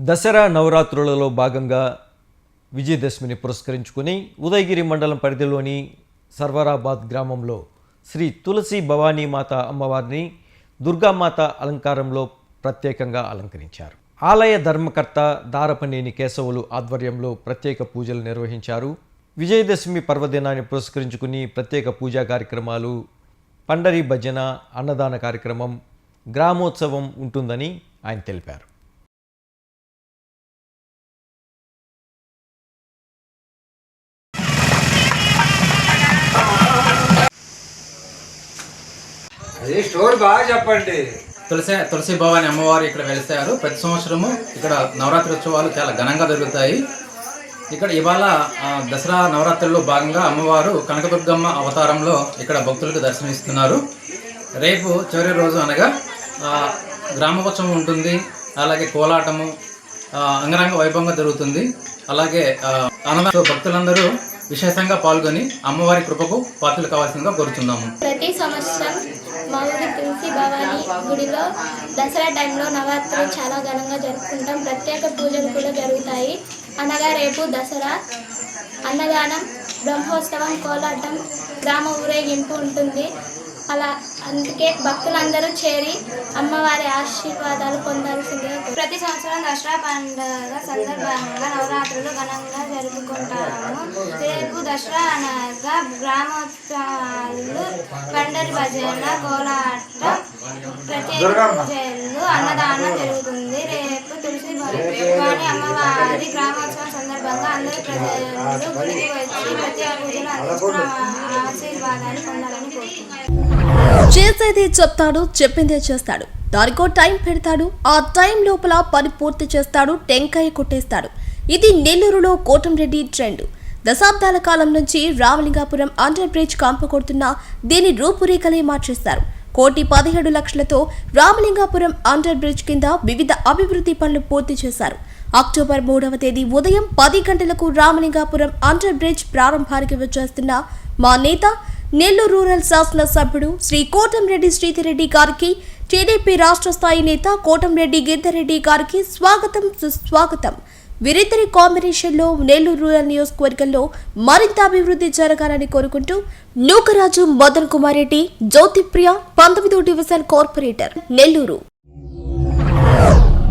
దసరా నవరాత్రులలో భాగంగా విజయదశమిని పురస్కరించుకుని ఉదయగిరి మండలం పరిధిలోని సర్వరాబాద్ గ్రామంలో శ్రీ తులసి భవానీమాత అమ్మవారిని దుర్గామాత అలంకారంలో ప్రత్యేకంగా అలంకరించారు. ఆలయ ధర్మకర్త దారపనేని కేశవులు ఆధ్వర్యంలో ప్రత్యేక పూజలు నిర్వహించారు. విజయదశమి పర్వదినాన్ని పురస్కరించుకుని ప్రత్యేక పూజా కార్యక్రమాలు పండరి భజన అన్నదాన కార్యక్రమం గ్రామోత్సవం ఉంటుందని ఆయన తెలిపారు. అది స్టోర్ బాగా చెప్పండి. తులసి తులసి భవాని అమ్మవారు ఇక్కడ వెలిసారు. ప్రతి సంవత్సరము ఇక్కడ నవరాత్రి ఉత్సవాలు చాలా ఘనంగా జరుగుతాయి. ఇక్కడ ఇవాళ దసరా నవరాత్రుల్లో భాగంగా అమ్మవారు కనకదుర్గమ్మ అవతారంలో ఇక్కడ భక్తులకు దర్శనమిస్తున్నారు. రేపు చివరి రోజు అనగా ఆ, గ్రామోత్సవం ఉంటుంది. అలాగే కోలాటము అంగరంగ వైభవంగా జరుగుతుంది. అలాగే అన్నదానంలో భక్తులందరూ విశేషంగా పాల్గొని అమ్మవారి కృపకు పాత్రలు కావాల్సిందిగా కోరుతున్నాము ప్రతి సంవత్సరం మా ఊరి తులసి భవాని గుడిలో దసరా టైంలో నవరాత్రులు చాలా ఘనంగా జరుపుకుంటాం. ప్రత్యేక పూజలు కూడా జరుగుతాయి. అనగా రేపు దసరా అన్నదానం బ్రహ్మోత్సవం కోలాటం గ్రామ ఊరేగింపు ఉంటుంది. అలా అందుకే భక్తులందరూ చేరి అమ్మవారి ఆశీర్వాదాలు పొందాల్సిందిగా ప్రతి సంవత్సరం దసరా పండుగ సందర్భంగా నవరాత్రులు ఘనంగా జరుపుకుంటాము. రేపు దసరా అనగా గ్రామోత్సవ పండరి భజన కోలాటం ప్రత్యేక పూజలు అన్నదానం జరుగుతుంది. రేపు తులసి భవాని అమ్మవారి గ్రామోత్సవం సందర్భంగా అందరూ ప్రజలు గుడికి వచ్చి ప్రత్యేక పూజలు ఆశీర్వాదాలు పొందాలని చేసేది చెప్తాడు చెప్పిందే చేస్తాడు. దానికో టైం పెడతాడు ఆ టైం లోపల పని పూర్తి చేస్తాడు టెంకాయ కొట్టేస్తాడు. ఇది నెల్లూరులో కోటంరెడ్డి ట్రెండ్. దశాబ్దాల కాలం నుంచి రామలింగాపురం అండర్ బ్రిడ్జ్ కంప కొడుతున్న దీని రూపురేఖలే మార్చేస్తారు కోటి పదిహేడు లక్షలతో రామలింగాపురం అండర్ బ్రిడ్జ్ కింద వివిధ అభివృద్ధి పనులు పూర్తి చేశారు. అక్టోబర్ మూడవ తేదీ ఉదయం పది గంటలకు రామలింగాపురం అండర్ బ్రిడ్జ్ ప్రారంభానికి వచ్చేస్తున్న మా నేత నెల్లూరు రూరల్ శాసనసభ్యుడు శ్రీ కోటంరెడ్డి శ్రీధర్రెడ్డి గారికి టీడీపీ రాష్ట్ర స్థాయి నేత కోటంరెడ్డి గిద్దరెడ్డి గారికి స్వాగతం సుస్వాగతం. వీరిద్దరి కాంబినేషన్లో నెల్లూరు రూరల్ నియోజకవర్గంలో మరింత అభివృద్ధి జరగాలని కోరుకుంటూ నూకరాజు మదన్ కుమార్ రెడ్డి జ్యోతిప్రియ పంతొమ్మిదో డివిజన్ కార్పొరేటర్ నెల్లూరు.